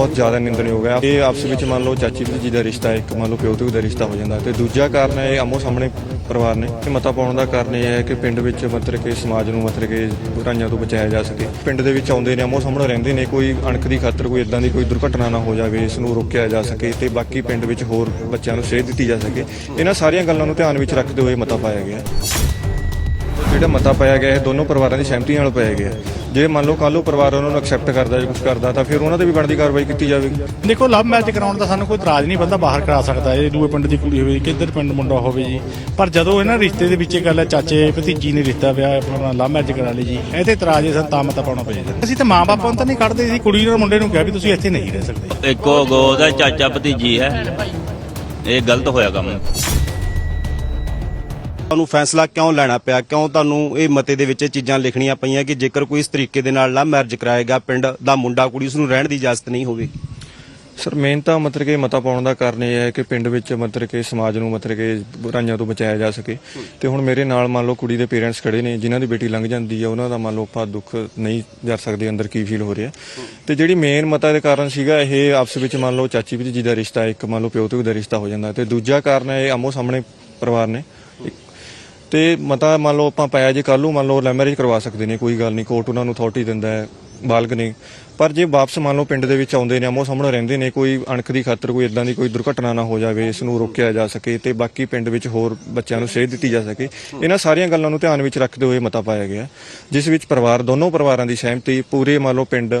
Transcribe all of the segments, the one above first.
ਬਹੁਤ ਜ਼ਿਆਦਾ ਨਿੰਦਣਯੋਗ ਹੈ। ਇਹ ਆਪਸ ਵਿੱਚ ਮੰਨ ਲਓ ਚਾਚੀ ਭਤੀਜੀ ਦਾ ਰਿਸ਼ਤਾ, ਇੱਕ ਮੰਨ ਲਓ ਪਿਓ ਧੀ ਦਾ ਰਿਸ਼ਤਾ ਹੋ ਜਾਂਦਾ ਤੇ ਦੂਜਾ ਕਾਰਨ ਹੈ, ਇਹ ਆਮੋ ਸਾਹਮਣੇ ਪਰਿਵਾਰ ਨੇ ਇਹ ਮਤਾ ਪਾਉਣ ਦਾ ਕਾਰਨ ਇਹ ਹੈ ਕਿ ਪਿੰਡ ਵਿੱਚ ਮਤਲਬ ਕਿ ਸਮਾਜ ਨੂੰ ਮਤਲਬ ਕਿ ਬੁਰਾਈਆਂ ਤੋਂ ਬਚਾਇਆ ਜਾ ਸਕੇ। ਪਿੰਡ ਦੇ ਵਿੱਚ ਆਉਂਦੇ ਨੇ, ਆਮੋ ਸਾਹਮਣੇ ਰਹਿੰਦੇ ਨੇ, ਕੋਈ ਅਣਖ ਦੀ ਖਾਤਰ, ਕੋਈ ਇਦਾਂ ਦੀ ਕੋਈ ਦੁਰਘਟਨਾ ਨਾ ਹੋ ਜਾਵੇ, ਇਸ ਨੂੰ ਰੋਕਿਆ ਜਾ ਸਕੇ ਤੇ ਬਾਕੀ ਪਿੰਡ ਵਿੱਚ ਹੋਰ ਬੱਚਿਆਂ ਨੂੰ ਸੇਧ ਦਿੱਤੀ ਜਾ ਸਕੇ। ਇਹਨਾਂ ਸਾਰੀਆਂ ਗੱਲਾਂ ਨੂੰ ਧਿਆਨ ਵਿੱਚ ਰੱਖਦੇ ਹੋਏ ਮਤਾ ਪਾਇਆ ਗਿਆ। ਜਿਹੜਾ ਮਤਾ ਪਾਇਆ ਗਿਆ ਇਹ ਦੋਨੋਂ ਪਰਿਵਾਰਾਂ ਦੀ ਸਹਿਮਤੀ ਨਾਲ ਪਾਇਆ ਗਿਆ। ਜੇ ਮੰਨ ਲਓ ਕੱਲ੍ਹ ਨੂੰ ਪਰਿਵਾਰ ਉਹਨਾਂ ਨੂੰ ਐਕਸੈਪਟ ਕਰਦਾ ਜਾਂ ਕੁਝ ਕਰਦਾ ਤਾਂ ਫਿਰ ਉਹਨਾਂ ਤੇ ਵੀ ਬਣਦੀ ਕਾਰਵਾਈ ਕੀਤੀ ਜਾਵੇਗੀ। ਦੇਖੋ ਲਵ ਮੈਰਿਜ ਕਰਾਉਣ ਦਾ ਸਾਨੂੰ ਕੋਈ ਇਤਰਾਜ਼ ਨਹੀਂ ਬੰਦਾ ਬਾਹਰ ਕਰਾ ਸਕਦਾ ਇਹ ਦੂਏ ਪਿੰਡ ਦੀ ਕੁੜੀ ਹੋਵੇ ਕਿੱਧਰ ਪਿੰਡ ਮੁੰਡਾ ਹੋਵੇ ਜੀ। ਪਰ ਜਦੋਂ ਇਹਨਾਂ ਰਿਸ਼ਤੇ ਦੇ ਵਿੱਚ ਇਹ ਗੱਲ ਹੈ ਚਾਚੇ ਭਤੀਜੀ ਨੇ ਰਿਸ਼ਤਾ ਵਿਆਹ ਆਪਣਾ ਲਵ ਮੈਰਿਜ ਕਰਾ ਲਈ ਜੀ ਇਹ ਤੇ ਇਤਰਾਜ਼ ਹੈ ਸਾਨੂੰ ਤਾਂ ਮਤਾ ਪਾਉਣਾ ਪਏਗਾ ਅਸੀਂ ਤਾਂ ਮਾਂ ਬਾਪਾਂ ਨੂੰ ਤਾਂ ਨਹੀਂ ਕੱਢਦੇ ਸੀ ਕੁੜੀ ਨਾਲ ਮੁੰਡੇ ਨੂੰ ਕਿਹਾ ਵੀ ਤੁਸੀਂ ਇੱਥੇ ਨਹੀਂ ਰਹਿ ਸਕਦੇ। ਇੱਕੋ ਗੋ ਦਾ ਚਾਚਾ ਭਤੀਜੀ ਹੈ। ਇਹ ਗਲਤ ਹੋਇਆ ਕੰਮ। ਤੁਹਾਨੂੰ ਫੈਸਲਾ ਕਿਉਂ ਲੈਣਾ ਪਿਆ? ਕਿਉਂ ਤੁਹਾਨੂੰ ਇਹ ਮਤੇ ਦੇ ਵਿੱਚ ਇਹ ਚੀਜ਼ਾਂ ਲਿਖਣੀਆਂ ਪਈਆਂ ਕਿ ਜੇਕਰ ਕੋਈ ਇਸ ਤਰੀਕੇ ਦੇ ਨਾਲ ਲਵ ਮੈਰਿਜ ਕਰਾਏਗਾ ਪਿੰਡ ਦਾ ਮੁੰਡਾ ਕੁੜੀ ਉਸ ਨੂੰ ਰਹਿਣ ਦੀ ਇਜਾਜ਼ਤ ਨਹੀਂ ਹੋਵੇਗੀ ਸਰ ਮੇਨ ਤਾਂ ਮਤਲਬ ਕਿ ਮਤਾ ਪਾਉਣ ਦਾ ਕਾਰਨ ਇਹ ਹੈ ਕਿ ਪਿੰਡ ਵਿੱਚ ਮਤਲਬ ਕਿ ਸਮਾਜ ਨੂੰ ਮਤਲਬ ਕਿ ਬੁਰਾਈਆਂ ਤੋਂ ਬਚਾਇਆ ਜਾ ਸਕੇ। ਤੇ ਹੁਣ ਮੇਰੇ ਨਾਲ ਮੰਨ ਲਓ ਕੁੜੀ ਦੇ ਪੇਰੈਂਟਸ ਖੜੇ ਨੇ, ਜਿਨ੍ਹਾਂ ਦੀ ਬੇਟੀ ਲੰਘ ਜਾਂਦੀ ਹੈ, ਉਹਨਾਂ ਦਾ ਮੰਨ ਲਓ ਆਪਾਂ ਦੁੱਖ ਨਹੀਂ ਜਰ ਸਕਦੇ, ਅੰਦਰ ਕੀ ਫੀਲ ਹੋ ਰਿਹਾ। ਤੇ ਜਿਹੜੀ ਮੇਨ ਮਤਾ ਦੇ ਕਾਰਨ ਸੀਗਾ, ਇਹ ਆਪਸ ਵਿੱਚ ਮੰਨ ਲਓ ਚਾਚੀ ਭਤੀਜੀ ਦਾ ਰਿਸ਼ਤਾ, ਇੱਕ ਮੰਨ ਲਓ ਪਿਓ ਧੀ ਦਾ ਰਿਸ਼ਤਾ ਹੋ ਜਾਂਦਾ। ਤੇ ਦੂਜਾ ਕਾਰਨ ਹੈ, ਇਹ ਆਮੋ ਸਾਹਮਣੇ ਪਰਿਵਾਰ ਨੇ। ਤੇ ਮਤਾ ਮੰਨ ਲਓ ਆਪਾਂ ਪਾਇਆ ਜੇ ਕੱਲ ਨੂੰ ਮੰਨ ਲਓ ਲੈ ਮੈਰਿਜ ਕਰਵਾ ਸਕਦੇ ਨੇ, ਕੋਈ ਗੱਲ ਨਹੀਂ ਕੋਰਟ ਉਹਨਾਂ ਨੂੰ ਅਥਾਰਟੀ ਦਿੰਦਾ ਹੈ, ਬਾਲਗ ਨੇ। ਪਰ ਜੇ ਵਾਪਸ ਮੰਨ ਲਓ ਪਿੰਡ ਦੇ ਵਿੱਚ ਆਉਂਦੇ ਨੇ, ਆਮੋ ਸਾਹਮਣੇ ਰਹਿੰਦੇ ਨੇ, ਕੋਈ ਅਣਖ ਦੀ ਖਾਤਰ, ਕੋਈ ਇਦਾਂ ਦੀ ਕੋਈ ਦੁਰਘਟਨਾ ਨਾ ਹੋ ਜਾਵੇ, ਇਸ ਨੂੰ ਰੋਕਿਆ ਜਾ ਸਕੇ ਤੇ ਬਾਕੀ ਪਿੰਡ ਵਿੱਚ ਹੋਰ ਬੱਚਿਆਂ ਨੂੰ ਸੇਧ ਦਿੱਤੀ ਜਾ ਸਕੇ, ਇਹਨਾਂ ਸਾਰੀਆਂ ਗੱਲਾਂ ਨੂੰ ਧਿਆਨ ਵਿੱਚ ਰੱਖਦੇ ਹੋਏ ਮਤਾ ਪਾਇਆ ਗਿਆ। ਜਿਸ ਵਿੱਚ ਪਰਿਵਾਰ, ਦੋਨੋਂ ਪਰਿਵਾਰਾਂ ਦੀ ਸਹਿਮਤੀ, ਪੂਰੇ ਮੰਨ ਲਓ ਪਿੰਡ,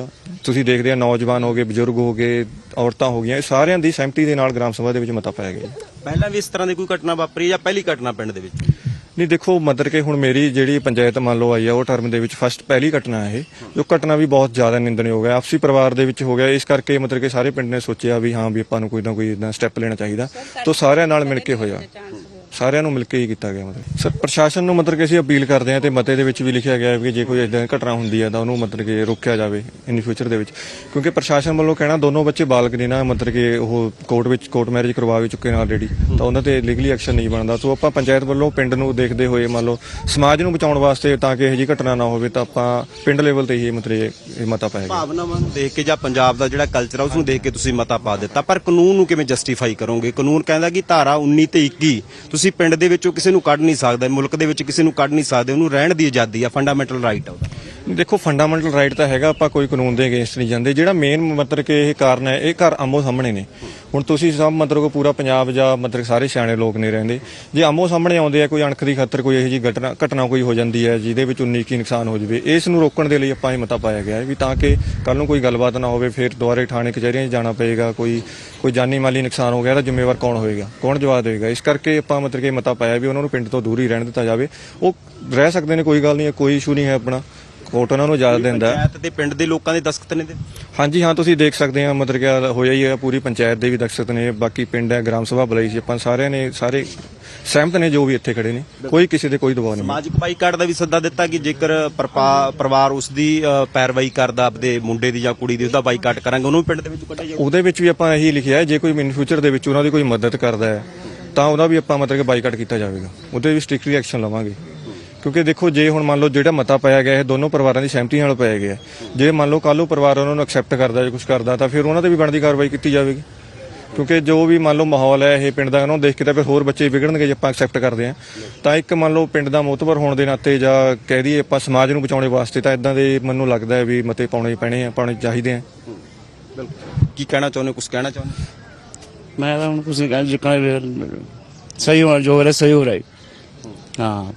ਤੁਸੀਂ ਦੇਖਦੇ ਆ ਨੌਜਵਾਨ ਹੋ ਗਏ, ਬਜ਼ੁਰਗ ਹੋ ਗਏ, ਔਰਤਾਂ ਹੋ ਗਈਆਂ, ਇਹ ਸਾਰਿਆਂ ਦੀ ਸਹਿਮਤੀ ਦੇ ਨਾਲ ਗ੍ਰਾਮ ਸਭਾ ਦੇ ਵਿੱਚ ਮਤਾ ਪਾਇਆ ਗਿਆ। ਪਹਿਲਾਂ ਵੀ ਇਸ ਤਰ੍ਹਾਂ ਦੀ ਕੋਈ ਘਟਨਾ ਵਾਪਰੀ ਜਾਂ ਪਹਿਲੀ ਘਟਨਾ ਪਿੰਡ ਦੇ ਵਿੱਚ? ਨਹੀਂ ਦੇਖੋ ਮਤਲਬ ਕਿ ਹੁਣ ਮੇਰੀ ਜਿਹੜੀ ਪੰਚਾਇਤ ਮੰਨ ਲਓ ਆਈ ਆ ਉਹ ਟਰਮ ਦੇ ਵਿੱਚ ਫਸਟ ਪਹਿਲੀ ਘਟਨਾ ਹੈ ਇਹ ਜੋ ਘਟਨਾ ਵੀ ਬਹੁਤ ਜ਼ਿਆਦਾ ਨਿੰਦਣਯੋਗ ਹੈ। ਆਪਸੀ ਪਰਿਵਾਰ ਦੇ ਵਿੱਚ ਹੋ ਗਿਆ। ਇਸ ਕਰਕੇ ਮਤਲਬ ਕਿ ਸਾਰੇ ਪਿੰਡ ਨੇ ਸੋਚਿਆ ਵੀ ਹਾਂ ਵੀ ਆਪਾਂ ਨੂੰ ਕੋਈ ਨਾ ਕੋਈ ਇਦਾਂ ਸਟੈਪ ਲੈਣਾ ਚਾਹੀਦਾ। ਤੋਂ ਸਾਰਿਆਂ ਨਾਲ ਮਿਲ ਕੇ ਹੋਇਆ। ਸਾਰਿਆਂ ਨੂੰ ਮਿਲ ਕੇ ਹੀ ਕੀਤਾ ਗਿਆ ਮਤਲਬ। ਸਰ, ਪ੍ਰਸ਼ਾਸਨ ਨੂੰ ਮਤਲਬ ਕਿ ਅਸੀਂ ਅਪੀਲ ਕਰਦੇ ਹਾਂ ਤੇ ਮਤੇ ਦੇ ਵਿੱਚ ਵੀ ਲਿਖਿਆ ਗਿਆ ਹੈ ਕਿ ਜੇ ਕੋਈ ਇਦਾਂ ਘਟਨਾ ਹੁੰਦੀ ਹੈ ਤਾਂ ਉਹਨੂੰ ਮਤਲਬ ਕਿ ਰੋਕਿਆ ਜਾਵੇ ਇਨ ਫਿਊਚਰ ਦੇ ਵਿੱਚ। ਕਿਉਂਕਿ ਪ੍ਰਸ਼ਾਸਨ ਵੱਲੋਂ ਕਹਿਣਾ ਦੋਨੋਂ ਬੱਚੇ ਬਾਲਗ ਨੇ ਨਾ, ਮਤਲਬ ਕਿ ਉਹ ਕੋਰਟ ਵਿੱਚ ਕੋਰਟ ਮੈਰਿਜ ਕਰਵਾ ਵੀ ਚੁੱਕੇ ਨੇ ਆਲਰੇਡੀ ਤਾਂ ਉਹਨਾਂ ਤੇ ਲੀਗਲੀ ਐਕਸ਼ਨ ਨਹੀਂ ਬਣਦਾ। ਸੋ ਆਪਾਂ ਪੰਚਾਇਤ ਵੱਲੋਂ ਪਿੰਡ ਨੂੰ ਦੇਖਦੇ ਹੋਏ ਮੰਨ ਲਓ ਸਮਾਜ ਨੂੰ ਬਚਾਉਣ ਵਾਸਤੇ ਤਾਂ ਕਿ ਇਹੋ ਜਿਹੀ ਘਟਨਾ ਨਾ ਹੋਵੇ ਤਾਂ ਆਪਾਂ ਪਿੰਡ ਲੈਵਲ ਤੇ ਹੀ ਮਤਲਬ ਇਹ- ਮਤਾ ਪਾਇਆ ਭਾਵਨਾਵਾਂ ਨੂੰ ਦੇਖ ਕੇ ਜਾਂ ਪੰਜਾਬ ਦਾ ਜਿਹੜਾ ਕਲਚਰ ਆ ਉਸ ਨੂੰ ਦੇਖ ਕੇ ਤੁਸੀਂ ਮਤਾ ਪਾ ਦਿੱਤਾ। ਪਰ ਕਾਨੂੰਨ ਨੂੰ ਕਿਵੇਂ ਜਸਟੀਫਾਈ ਕਰੋਗੇ? ਕਾਨੂੰਨ ਕਹਿੰਦਾ ਕਿ ਧਾਰਾ 19 ਤੇ 21 ਤੁਸੀਂ ਪਿੰਡ ਦੇ ਵਿੱਚੋਂ ਕਿਸੇ ਨੂੰ ਕੱਢ ਨਹੀਂ ਸਕਦੇ, ਮੁਲਕ ਦੇ ਵਿੱਚ ਕਿਸੇ ਨੂੰ ਕੱਢ ਨਹੀਂ ਸਕਦੇ, ਉਹਨੂੰ ਰਹਿਣ ਦੀ ਆਜ਼ਾਦੀ ਆ ਫੰਡਾਮੈਂਟਲ ਰਾਈਟ ਆ ਉਹਦਾ। ਦੇਖੋ ਫੰਡਾਮੈਂਟਲ ਰਾਈਟ ਤਾਂ ਹੈਗਾ ਆਪਾਂ ਕੋਈ ਕਾਨੂੰਨ ਦੇ ਅਗੇਂਸਟ ਨਹੀਂ ਜਾਂਦੇ। ਜਿਹੜਾ ਮੇਨ ਮਤਲਬ ਕਿ ਇਹ ਕਾਰਨ ਹੈ ਇਹ ਘਰ ਆਮੋ ਸਾਹਮਣੇ ਨੇ। ਹੁਣ ਤੁਸੀਂ ਸਭ ਮਤਲਬ ਕਿ ਪੂਰਾ ਪੰਜਾਬ ਜਾਂ ਮਤਲਬ ਸਾਰੇ ਸਿਆਣੇ ਲੋਕ ਨਹੀਂ ਰਹਿੰਦੇ। ਜੇ ਆਮੋ ਸਾਹਮਣੇ ਆਉਂਦੇ ਆ ਕੋਈ ਅਣਖ ਦੀ ਖਤਰ ਕੋਈ ਇਹੋ ਜਿਹੀ ਘਟਨਾ ਘਟਨਾ ਕੋਈ ਹੋ ਜਾਂਦੀ ਹੈ ਜਿਹਦੇ ਵਿੱਚ 19 ਕੀ ਨੁਕਸਾਨ ਹੋ ਜਾਵੇ ਇਸ ਨੂੰ ਰੋਕਣ ਦੇ ਲਈ ਆਪਾਂ ਇਹ ਮਤਾ ਪਾਇਆ ਗਿਆ ਹੈ ਵੀ ਤਾਂ ਕਿ ਕੱਲ ਨੂੰ ਕੋਈ ਗੱਲਬਾਤ ਨਾ ਹੋਵੇ ਫਿਰ ਦੁਬਾਰੇ ਥਾਣੇ ਕਚਹਿਰੀਆਂ 'ਚ ਜਾਣਾ ਪਏਗਾ ਕੋਈ ਕੋਈ ਜਾਨੀ ਮਾਲੀ ਨੁਕਸਾਨ ਹੋ ਗਿਆ ਤਾਂ ਜ਼ਿੰਮੇਵਾਰ ਕੌਣ ਹੋਏਗਾ? ਕੌਣ ਜਵਾਬ ਦੇਵੇਗਾ? ਇਸ ਕਰਕੇ ਆਪਾਂ ਮਤਲਬ ਕਿ ਮਤਾ ਪਾਇਆ ਵੀ ਉਹਨਾਂ ਨੂੰ ਪਿੰਡ ਤੋਂ ਦੂਰ ਹੀ ਰਹਿਣ ਦਿੱਤਾ ਜਾਵੇ। ਉਹ ਰਹਿ ਸਕਦੇ ਨੇ ਕੋਈ ਗੱਲ ਨਹੀਂ ਹੈ, ਕੋਈ ਇਸ਼ੂ ਨਹੀਂ ਹੈ ਆਪਣਾ। ਕੋਰਟ ਉਹਨਾਂ ਨੂੰ ਇਜਾਜ਼ਤ ਦਿੰਦਾ। ਹੈ। ਪੰਚਾਇਤ ਤੇ ਪਿੰਡ ਦੇ ਲੋਕਾਂ ਦੇ ਦਸਖਤ ਨੇ ਹਾਂਜੀ ਹਾਂ ਤੁਸੀਂ ਦੇਖ ਸਕਦੇ ਆ ਮਤਲਬ ਕਿ ਹੋਇਆ ਹੀ ਹੈ ਪੂਰੀ ਪੰਚਾਇਤ ਦੇ ਵੀ ਦਖਸਤ ਨੇ ਬਾਕੀ ਪਿੰਡ ਹੈ ਗ੍ਰਾਮ ਸਭਾ ਬੁਲਾਈ ਸੀ ਆਪਾਂ ਸਾਰਿਆਂ ਨੇ ਸਾਰੇ ਸਹਿਮਤ ਨੇ ਜੋ ਵੀ ਇੱਥੇ ਖੜੇ ਨੇ। ਕੋਈ ਕਿਸੇ ਦੇ ਕੋਈ ਦਬਾਅ ਨਹੀਂ। ਸਮਾਜਿਕ ਬਾਈਕਾਟ ਦਾ ਵੀ ਸੱਦਾ ਦਿੱਤਾ ਕਿ ਜੇਕਰ ਪਰਪਾ- ਪਰਿਵਾਰ ਉਸ ਦੀ ਅ, ਪੈਰਵਾਈ ਕਰਦਾ ਆਪਦੇ ਮੁੰਡੇ ਦੀ ਜਾਂ ਕੁੜੀ ਦੀ ਉਹਦਾ ਬਾਈਕਾਟ ਕਰਾਂਗੇ ਉਹਨੂੰ ਵੀ ਪਿੰਡ ਦੇ ਵਿੱਚ ਕੱਢਿਆ ਜਾਊ ਉਹਦੇ ਵਿੱਚ ਵੀ ਆਪਾਂ ਇਹੀ ਲਿਖਿਆ ਹੈ ਜੇ ਕੋਈ ਇਨ ਫਿਊਚਰ ਦੇ ਵਿੱਚ ਉਹਨਾਂ ਦੀ ਕੋਈ ਮਦਦ ਕਰਦਾ ਹੈ ਤਾਂ ਉਹਦਾ ਵੀ ਆਪਾਂ ਮਤਲਬ ਕਿ ਬਾਈਕਾਟ ਕੀਤਾ ਜਾਵੇਗਾ। ਉਹਦੇ ਵੀ ਸਟ੍ਰਿਕਟਲੀ ਐਕਸ਼ਨ ਲਵਾਂਗੇ। ਕਿਉਂਕਿ ਦੇਖੋ ਜੇ ਹੁਣ ਮੰਨ ਲਓ ਜਿਹੜਾ ਮਤਾ ਪਾਇਆ ਗਿਆ ਹੈ ਦੋਨੋਂ ਪਰਿਵਾਰਾਂ ਦੀ ਸਹਿਮਤੀ ਨਾਲ ਪਾਇਆ ਗਿਆ। ਹੈ। ਜੇ ਮੰਨ ਲਓ ਕੱਲ੍ਹ ਨੂੰ ਪਰਿਵਾਰ ਉਹਨਾਂ ਨੂੰ ਐਕਸੈਪਟ ਕਰਦਾ ਜਾਂ ਕੁਝ ਕਰਦਾ ਤਾਂ ਫਿਰ ਉਹਨਾਂ ਤੇ ਵੀ ਬਣਦੀ ਕਾਰਵਾਈ ਕੀਤੀ ਜਾਵੇਗੀ। ਕਿਉਂਕਿ ਜੋ ਵੀ ਮੰਨ ਲਓ ਮਾਹੌਲ ਹੈ ਇਹ ਪਿੰਡ ਦਾ ਉਹਨੂੰ ਦੇਖ ਕੇ ਤਾਂ ਫਿਰ ਹੋਰ ਬੱਚੇ ਵਿਗੜਨਗੇ ਜੇ ਆਪਾਂ ਐਕਸੈਪਟ ਕਰਦੇ ਹਾਂ। ਤਾਂ ਇੱਕ ਮੰਨ ਲਓ ਪਿੰਡ ਦਾ ਮੋਤਬਰ ਹੋਣ ਦੇ ਨਾਤੇ ਜਾਂ ਕਹਿ ਦਈਏ ਆਪਾਂ ਸਮਾਜ ਨੂੰ ਬਚਾਉਣ ਵਾਸਤੇ ਤਾਂ ਇਦਾਂ ਦੇ ਮੈਨੂੰ ਲੱਗਦਾ ਹੈ ਵੀ ਮਤੇ ਪਾਉਣੇ ਪੈਣੇ ਆ ਪਾਉਣੇ ਚਾਹੀਦੇ ਆ। ਕੀ ਕਹਿਣਾ ਚਾਹੁੰਦੇ ਕੁਝ ਕਹਿਣਾ ਚਾਹੁੰਦੇ ਮੈਂ ਤਾਂ ਹੁਣ ਕੁਝ ਨਹੀਂ ਕਹਿਣਾ ਜਿੱਕਣਾ ਸਹੀ ਹੋ ਜੋ ਹੋ ਰਿਹਾ ਸਹੀ ਹੋ ਰਿਹਾ ਹੈ।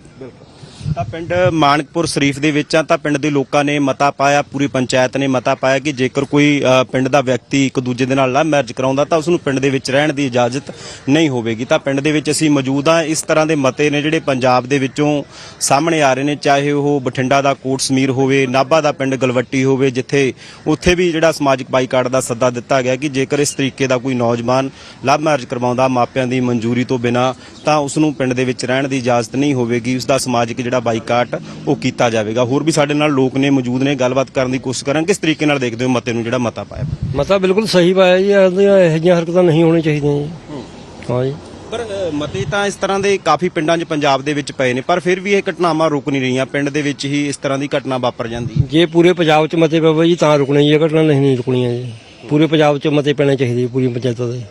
ਤਾਂ ਪਿੰਡ ਮਾਨਕਪੁਰ ਸ਼ਰੀਫ ਦੇ ਵਿੱਚ ਆ ਤਾਂ ਪਿੰਡ ਦੇ ਲੋਕਾਂ ਨੇ ਮਤਾ ਪਾਇਆ ਪੂਰੀ ਪੰਚਾਇਤ ਨੇ ਮਤਾ ਪਾਇਆ ਕਿ ਜੇਕਰ ਕੋਈ ਅ, ਪਿੰਡ ਦਾ ਵਿਅਕਤੀ ਇੱਕ ਦੂਜੇ ਦੇ ਨਾਲ ਲਵ ਮੈਰਿਜ ਕਰਾਉਂਦਾ ਤਾਂ ਉਸ ਨੂੰ ਪਿੰਡ ਦੇ ਵਿੱਚ ਰਹਿਣ ਦੀ ਇਜਾਜ਼ਤ ਨਹੀਂ ਹੋਵੇਗੀ। ਤਾਂ ਪਿੰਡ ਦੇ ਵਿੱਚ ਅਸੀਂ ਮੌਜੂਦ ਆ ਇਸ ਤਰ੍ਹਾਂ ਦੇ ਮਤੇ ਨੇ ਜਿਹੜੇ ਪੰਜਾਬ ਦੇ ਵਿੱਚੋਂ ਸਾਹਮਣੇ ਆ ਰਹੇ ਨੇ ਚਾਹੇ ਉਹ ਬਠਿੰਡਾ ਦਾ ਕੋਟ ਸਮੀਰ ਹੋਵੇ ਨਾਭਾ ਦਾ ਪਿੰਡ ਗਲਵੱਟੀ ਹੋਵੇ ਜਿੱਥੇ ਉੱਥੇ ਵੀ ਜਿਹੜਾ ਸਮਾਜਿਕ ਬਾਈਕਾਟ ਦਾ ਸੱਦਾ ਦਿੱਤਾ ਗਿਆ ਕਿ ਜੇਕਰ ਇਸ ਤਰੀਕੇ ਦਾ ਕੋਈ ਨੌਜਵਾਨ ਲਵ ਮੈਰਿਜ ਕਰਵਾਉਂਦਾ ਮਾਪਿਆਂ ਦੀ ਮਨਜ਼ੂਰੀ ਤੋਂ ਬਿਨਾ ਤਾਂ ਉਸ ਨੂੰ ਪਿੰਡ ਦੇ ਵਿੱਚ ਰਹਿਣ ਦੀ ਇਜਾਜ਼ਤ ਨਹੀਂ ਹੋਵੇਗੀ। ਉਸ ਦਾ ਸਮਾਜਿਕ ਜਿਹੜਾ ਬਾਈਕਾਟ ਉਹ ਕੀਤਾ ਜਾਵੇਗਾ। ਹੋਰ ਵੀ ਸਾਡੇ ਨਾਲ ਲੋਕ ਨੇ ਮੌਜੂਦ ਨੇ ਗੱਲਬਾਤ ਕਰਨ ਦੀ ਕੋਸ਼ਿਸ਼ ਕਰਾਂਗੇ। ਕਿਸ ਤਰੀਕੇ ਨਾਲ ਦੇਖਦੇ ਹੋ ਮਤੇ ਨੂੰ ਜਿਹੜਾ ਮਤਾ ਪਾਇਆ? ਮਤਾ ਬਿਲਕੁਲ ਸਹੀ ਪਾਇਆ ਜੀ ਇਹੋ ਜਿਹੀਆਂ ਹਰਕਤਾਂ ਨਹੀਂ ਹੋਣੀਆਂ ਚਾਹੀਦੀਆਂ ਜੀ। ਹਾਂ। ਜੀ। ਪਰ ਮਤੇ ਤਾਂ ਇਸ ਤਰ੍ਹਾਂ ਦੇ ਕਾਫੀ ਪਿੰਡਾਂ 'ਚ ਪੰਜਾਬ ਦੇ ਵਿੱਚ ਪਏ ਨੇ ਪਰ ਫਿਰ ਵੀ ਇਹ ਘਟਨਾਵਾਂ ਰੁਕ ਨਹੀਂ ਰਹੀਆਂ। ਪਿੰਡ ਦੇ ਵਿੱਚ ਹੀ ਇਸ ਤਰ੍ਹਾਂ ਦੀ ਘਟਨਾ ਵਾਪਰ ਜਾਂਦੀ ਹੈ। ਜੇ ਪੂਰੇ ਪੰਜਾਬ 'ਚ ਮਤੇ ਪਵੇ ਜੀ ਤਾਂ ਰੁਕਣੀ ਜੀ ਇਹ ਘਟਨਾ ਨਹੀਂ ਰੁਕਣੀਆਂ ਜੀ। ਪੂਰੇ ਪੰਜਾਬ 'ਚ ਮਤੇ ਪੈਣੇ ਚਾਹੀਦੇ ਪੂਰੀ ਪੰਚਾਇਤਾਂ ਦੇ।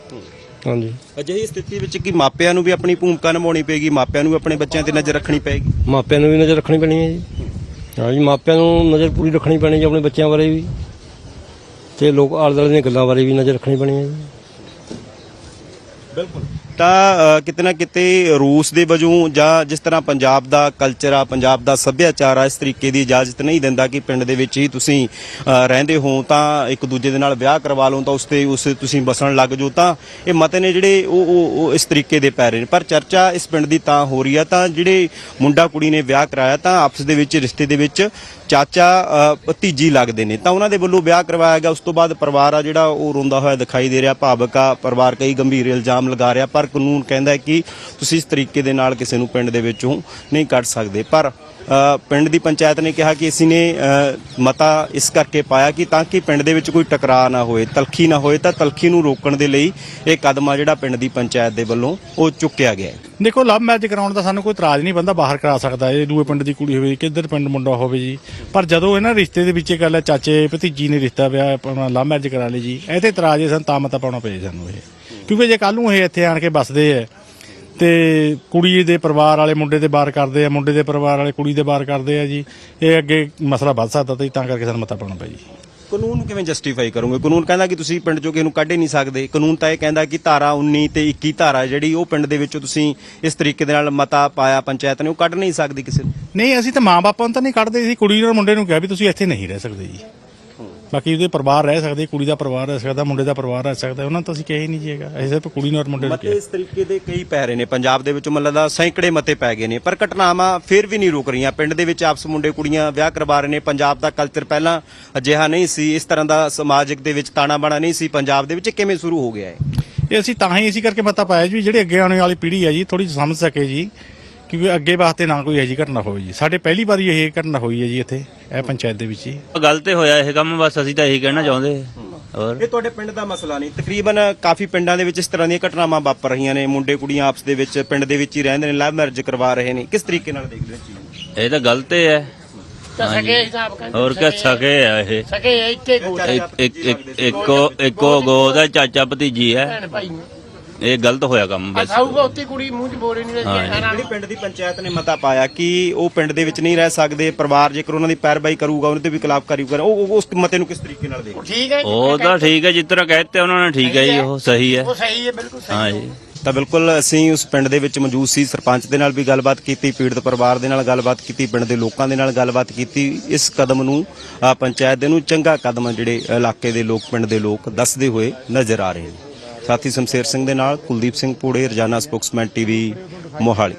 ਹਾਂਜੀ। ਅਜਿਹੀ ਸਥਿਤੀ ਵਿੱਚ ਕੀ ਮਾਪਿਆਂ ਨੂੰ ਵੀ ਆਪਣੀ ਭੂਮਿਕਾ ਨਿਭਾਉਣੀ ਪਏਗੀ? ਮਾਪਿਆਂ ਨੂੰ ਵੀ ਆਪਣੇ ਬੱਚਿਆਂ ਤੇ ਨਜ਼ਰ ਰੱਖਣੀ ਪਏਗੀ? ਮਾਪਿਆਂ ਨੂੰ ਵੀ ਨਜ਼ਰ ਰੱਖਣੀ ਪੈਣੀ ਹੈ ਜੀ। ਹਾਂਜੀ ਮਾਪਿਆਂ ਨੂੰ ਨਜ਼ਰ ਪੂਰੀ ਰੱਖਣੀ ਪੈਣੀ ਜੀ ਆਪਣੇ ਬੱਚਿਆਂ ਬਾਰੇ ਵੀ। ਤੇ ਲੋਕ ਆਲੇ ਦੁਆਲੇ ਦੀਆਂ ਗੱਲਾਂ ਬਾਰੇ ਵੀ ਨਜ਼ਰ ਰੱਖਣੀ ਪੈਣੀ ਹੈ ਜੀ। ਤਾਂ ਕਿਤੇ ਨਾ ਕਿਤੇ ਰੂਸ ਦੇ ਵਜੋਂ ਜਾਂ ਜਿਸ ਤਰ੍ਹਾਂ ਪੰਜਾਬ ਦਾ ਕਲਚਰ ਆ ਪੰਜਾਬ ਦਾ ਸੱਭਿਆਚਾਰ ਆ ਇਸ ਤਰੀਕੇ ਦੀ ਇਜਾਜ਼ਤ ਨਹੀਂ ਦਿੰਦਾ ਕਿ ਪਿੰਡ ਦੇ ਵਿੱਚ ਹੀ ਤੁਸੀਂ ਰਹਿੰਦੇ ਹੋ ਤਾਂ ਇੱਕ ਦੂਜੇ ਦੇ ਨਾਲ ਵਿਆਹ ਕਰਵਾ ਲਓ ਤਾਂ ਉਸ ਤੇ ਉਸ ਤੁਸੀਂ ਬਸਣ ਲੱਗ ਜਾਓ ਤਾਂ ਇਹ ਮਤੇ ਨੇ ਜਿਹੜੇ ਉਹ ਉਹ ਇਸ ਤਰੀਕੇ ਦੇ ਪੈ ਰਹੇ ਨੇ। ਪਰ ਚਰਚਾ ਇਸ ਪਿੰਡ ਦੀ ਤਾਂ ਹੋ ਰਹੀ ਆ ਤਾਂ ਜਿਹੜੇ ਮੁੰਡਾ ਕੁੜੀ ਨੇ ਵਿਆਹ ਕਰਾਇਆ ਤਾਂ ਆਪਸ ਦੇ ਵਿੱਚ ਰਿਸ਼ਤੇ ਦੇ ਵਿੱਚ ਚਾਚਾ ਅ, ਭਤੀਜੀ ਲੱਗਦੇ ਨੇ। ਤਾਂ ਉਹਨਾਂ ਦੇ ਵੱਲੋਂ ਵਿਆਹ ਕਰਵਾਇਆ ਗਿਆ ਉਸ ਤੋਂ ਬਾਅਦ ਪਰਿਵਾਰ ਆ ਜਿਹੜਾ ਉਹ ਰੋਂਦਾ ਹੋਇਆ ਦਿਖਾਈ ਦੇ ਰਿਹਾ ਭਾਵਕ ਆ ਪਰਿਵਾਰ ਕਈ ਗੰਭੀਰ ਇਲਜ਼ਾਮ ਲਗਾ ਰਿਹਾ ਪਰ ਕਾਨੂੰਨ ਕਹਿੰਦਾ ਕਿ ਤੁਸੀਂ ਇਸ ਤਰੀਕੇ ਦੇ ਨਾਲ ਕਿਸੇ ਨੂੰ ਪਿੰਡ ਦੇ ਵਿੱਚੋਂ ਨਹੀਂ ਕੱਢ ਸਕਦੇ। ਪਰ ਪਿੰਡ ਦੀ ਪੰਚਾਇਤ ਨੇ ਕਿਹਾ ਕਿ ਅਸੀਂ ਨੇ ਮਤਾ ਇਸ ਕਰਕੇ ਪਾਇਆ ਕਿ ਤਾਂ ਕਿ ਪਿੰਡ ਦੇ ਵਿੱਚ ਕੋਈ ਟਕਰਾਅ ਨਾ ਹੋਏ, ਤਲਖੀ ਨਾ ਹੋਏ, ਤਾਂ ਤਲਖੀ ਨੂੰ ਰੋਕਣ ਦੇ ਲਈ ਇਹ ਕਦਮ ਆ ਜਿਹੜਾ ਪਿੰਡ ਦੀ ਪੰਚਾਇਤ ਦੇ ਵੱਲੋਂ ਉਹ ਚੁੱਕਿਆ ਗਿਆ ਦੇਖੋ, ਲਵ ਮੈਰਿਜ ਕਰਾਉਣ ਦਾ ਸਾਨੂੰ ਕੋਈ ਇਤਰਾਜ਼ ਨਹੀਂ ਬੰਦਾ ਬਾਹਰ ਕਰਾ ਸਕਦਾ ਇਹ ਦੂਏ ਪਿੰਡ ਦੀ ਕੁੜੀ ਹੋਵੇ, ਕਿੱਧਰ ਪਿੰਡ ਮੁੰਡਾ ਹੋਵੇ ਜੀ। ਪਰ ਜਦੋਂ ਇਹਨਾਂ ਰਿਸ਼ਤੇ ਦੇ ਵਿੱਚ ਇਹ ਗੱਲ ਹੈ, ਚਾਚੇ ਭਤੀਜੀ ਨੇ ਰਿਸ਼ਤਾ ਵਿਆਹ, ਆਪਣਾ ਲਵ ਮੈਰਿਜ ਕਰਾ ਲਈ ਜੀ, ਇਹ ਤੇ ਇਤਰਾਜ਼ ਹੈ, ਸਾਨੂੰ ਤਾਂ ਮਤਾ ਪਾਉਣਾ ਪਏ ਸਾਨੂੰ ਇਹ। ਕਿਉਂਕਿ ਜੇ ਕੱਲ ਨੂੰ ਇਹ ਇੱਥੇ ਆਣ ਕੇ ਵੱਸਦੇ ਆ ਤੇ ਕੁੜੀ ਦੇ ਪਰਿਵਾਰ ਵਾਲੇ ਮੁੰਡੇ ਦੇ ਬਾਹਰ ਕਰਦੇ ਆ ਮੁੰਡੇ ਦੇ ਪਰਿਵਾਰ ਵਾਲੇ ਕੁੜੀ ਦੇ ਬਾਹਰ ਕਰਦੇ ਆ ਜੀ ਇਹ ਅੱਗੇ ਮਸਲਾ ਵੱਧ ਸਕਦਾ ਤੇ ਤਾਂ ਕਰਕੇ ਸਾਨੂੰ ਮਤਾ ਪਾਉਣਾ ਪਿਆ ਜੀ। ਕਾਨੂੰਨ ਨੂੰ ਕਿਵੇਂ ਜਸਟੀਫਾਈ ਕਰੋਗੇ? ਕਾਨੂੰਨ ਕਹਿੰਦਾ ਕਿ ਤੁਸੀਂ ਪਿੰਡ ਚੋਂ ਕਿਸੇ ਨੂੰ ਕੱਢ ਹੀ ਨਹੀਂ ਸਕਦੇ। ਕਾਨੂੰਨ ਤਾਂ ਇਹ ਕਹਿੰਦਾ ਕਿ ਧਾਰਾ 19 ਤੇ 21 ਧਾਰਾ ਜਿਹੜੀ ਉਹ ਪਿੰਡ ਦੇ ਵਿੱਚੋਂ ਤੁਸੀਂ ਇਸ ਤਰੀਕੇ ਦੇ ਨਾਲ ਮਤਾ ਪਾਇਆ ਪੰਚਾਇਤ ਨੇ ਉਹ ਕੱਢ ਨਹੀਂ ਸਕਦੀ ਕਿਸੇ ਨੂੰ। ਨਹੀਂ ਅਸੀਂ ਤਾਂ ਮਾਂ-ਬਾਪਾਂ ਨੂੰ ਤਾਂ ਨਹੀਂ ਕੱਢਦੇ ਸੀ ਕੁੜੀ ਔਰ ਮੁੰਡੇ ਨੂੰ ਕਿਹਾ ਵੀ ਤੁਸੀਂ ਇੱਥੇ ਨਹੀਂ ਰਹਿ ਸਕਦੇ ਜੀ। ਬਾਕੀ ਉਹਦੇ ਪਰਿਵਾਰ ਰਹਿ ਸਕਦੇ ਕੁੜੀ ਦਾ ਪਰਿਵਾਰ ਰਹਿ ਸਕਦਾ ਮੁੰਡੇ ਦਾ ਪਰਿਵਾਰ ਰਹਿ ਸਕਦਾ ਉਹਨਾਂ ਤਾਂ ਅਸੀਂ ਕਹੇ ਨਹੀਂ ਜੀਗਾ ਅਸੀਂ ਸਿਰਫ ਕੁੜੀ ਨੂੰ ਔਰ ਮੁੰਡੇ ਨੂੰ ਮਤੇ ਕਿਹਾ। ਇਸ ਤਰੀਕੇ ਦੇ ਕਈ ਪੈ ਰਹੇ ਨੇ ਪੰਜਾਬ ਦੇ ਵਿੱਚ ਮਤਲਬ ਦਾ ਸੈਂਕੜੇ ਮਤੇ ਪੈ ਗਏ ਨੇ ਪਰ ਘਟਨਾਵਾਂ ਫਿਰ ਵੀ ਨਹੀਂ ਰੁਕ ਰਹੀਆਂ। ਪਿੰਡ ਦੇ ਵਿੱਚ ਆਪਸ ਮੁੰਡੇ ਕੁੜੀਆਂ ਵਿਆਹ ਕਰਵਾ ਰਹੇ ਨੇ ਪੰਜਾਬ ਦਾ ਕਲਚਰ ਪਹਿਲਾਂ ਅਜਿਹਾ ਨਹੀਂ ਸੀ ਇਸ ਤਰ੍ਹਾਂ ਦਾ ਸਮਾਜਿਕ ਦੇ ਵਿੱਚ ਤਾਣਾ ਬਾਣਾ ਨਹੀਂ ਸੀ ਪੰਜਾਬ ਦੇ ਵਿੱਚ ਇਹ ਕਿਵੇਂ ਸ਼ੁਰੂ ਹੋ ਗਿਆ ਹੈ ਇਹ ਅਸੀਂ ਤਾਂ ਹੀ ਇਸੇ ਕਰਕੇ ਮਤਾ ਪਾਇਆ ਜੀ ਵੀ ਜਿਹੜੇ ਅੱਗੇ ਆਉਣ ਵਾਲੀ ਪੀੜ੍ਹੀ ਹੈ ਜੀ ਥੋੜੀ ਸਮਝ ਸਕੇ ਜੀ ਕਿਉਂਕਿ ਅੱਗੇ ਵਾਸਤੇ ਨਾ ਕੋਈ ਇਹੋ ਜਿਹੀ ਘਟਨਾ ਹੋਵੇ ਜੀ ਸਾਡੇ ਪਹਿਲੀ ਵਾਰੀ ਇਹ ਘਟਨਾ ਹੋਈ ਹੈ ਜੀ ਇੱਥੇ ਇਹ ਪੰਚਾਇਤ ਦੇ ਵਿੱਚ ਹੀ ਗਲਤ ਹੀ ਹੋਇਆ ਇਹ ਕੰਮ ਬਸ ਅਸੀਂ ਤਾਂ ਇਹੀ ਕਹਿਣਾ ਚਾਹੁੰਦੇ ਹੋਰ ਇਹ ਤੁਹਾਡੇ ਪਿੰਡ ਦਾ ਮਸਲਾ ਨਹੀਂ ਤਕਰੀਬਨ ਕਾਫੀ ਪਿੰਡਾਂ ਦੇ ਵਿੱਚ ਇਸ ਤਰ੍ਹਾਂ ਦੀਆਂ ਘਟਨਾਵਾਂ ਵਾਪਰ ਰਹੀਆਂ ਨੇ ਮੁੰਡੇ ਕੁੜੀਆਂ ਆਪਸ ਦੇ ਵਿੱਚ ਪਿੰਡ ਦੇ ਵਿੱਚ ਹੀ ਰਹਿੰਦੇ ਨੇ ਲਵ ਮੈਰਿਜ ਕਰਵਾ ਰਹੇ ਨੇ ਕਿਸ ਤਰੀਕੇ ਨਾਲ ਦੇਖਦੇ ਹੋ ਚੀਜ਼ ਇਹ ਤਾਂ ਗਲਤ ਹੀ ਹੈ ਸਕੇ ਹਿਸਾਬ ਕਰ ਹੋਰ ਕਿਆ ਸਕੇ ਆ ਇਹ ਸਕੇ ਇੱਕੇ ਗੋਲ ਇੱਕ ਇੱਕ ਇੱਕ- ਇੱਕੋ ਇੱਕੋ ਗੋ ਦਾ ਚਾਚਾ ਭਤੀਜੀ ਹੈ ਭੈਣ ਭਾਈ ਇਹ ਗਲਤ ਹੋਇਆ ਕੰਮ ਬਸ ਅਸਾਊਗਾ ਉੱਤੀ ਕੁੜੀ ਮੂੰਹ ਚ ਬੋਲੇ ਨਹੀਂ ਜਿਹੜੀ ਪਿੰਡ ਦੀ ਪੰਚਾਇਤ ਨੇ ਮਤਾ ਪਾਇਆ ਕਿ ਉਹ ਪਿੰਡ ਦੇ ਵਿੱਚ ਨਹੀਂ ਰਹਿ ਸਕਦੇ ਪਰਿਵਾਰ ਜੇਕਰ ਉਹਨਾਂ ਦੀ ਪੈਰਵਾਈ ਕਰੂਗਾ ਉਹਨਾਂ ਤੇ ਵੀ ਖਿਲਾਫਕਾਰੀ ਕਰੂਗਾ ਉਹ ਉਹ ਉਸ ਮਤੇ ਨੂੰ ਕਿਸ ਤਰੀਕੇ ਨਾਲ ਦੇਖਦੇ? ਠੀਕ ਹੈ ਜੀ, ਉਹ ਤਾਂ ਠੀਕ ਹੈ ਜਿਸ ਤਰ੍ਹਾਂ ਕਹਿਤੇ ਉਹਨਾਂ ਨੇ ਠੀਕ ਹੈ ਜੀ ਉਹ ਸਹੀ ਹੈ। ਉਹ ਸਹੀ ਹੈ ਬਿਲਕੁਲ ਸਹੀ ਹਾਂ ਜੀ। ਤਾਂ ਬਿਲਕੁਲ ਅਸੀਂ ਉਸ ਪਿੰਡ ਦੇ ਵਿੱਚ ਮੌਜੂਦ ਸੀ ਸਰਪੰਚ ਦੇ ਨਾਲ ਵੀ ਗੱਲਬਾਤ ਕੀਤੀ ਪੀੜਤ ਪਰਿਵਾਰ ਦੇ ਨਾਲ ਗੱਲਬਾਤ ਕੀਤੀ ਪਿੰਡ ਦੇ ਲੋਕਾਂ ਦੇ ਨਾਲ ਗੱਲਬਾਤ ਕੀਤੀ ਇਸ ਕਦਮ ਨੂੰ ਪੰਚਾਇਤ ਦੇ ਨੂੰ ਚੰਗਾ ਕਦਮ ਜਿਹੜੇ ਇਲਾਕੇ ਦੇ ਲੋਕ ਪਿੰਡ ਦੇ ਲੋਕ ਦੱਸਦੇ ਹੋਏ ਨਜ਼ਰ ਆ ਰਹੇ ਨੇ। ਸਾਥੀ ਸ਼ਮਸ਼ੇਰ ਸਿੰਘ ਦੇ ਨਾਲ ਕੁਲਦੀਪ ਸਿੰਘ ਪੂੜੇ ਰਜਾਨਾ ਸਪੋਕਸਮੈਨ ਟੀਵੀ ਮੋਹਾਲੀ।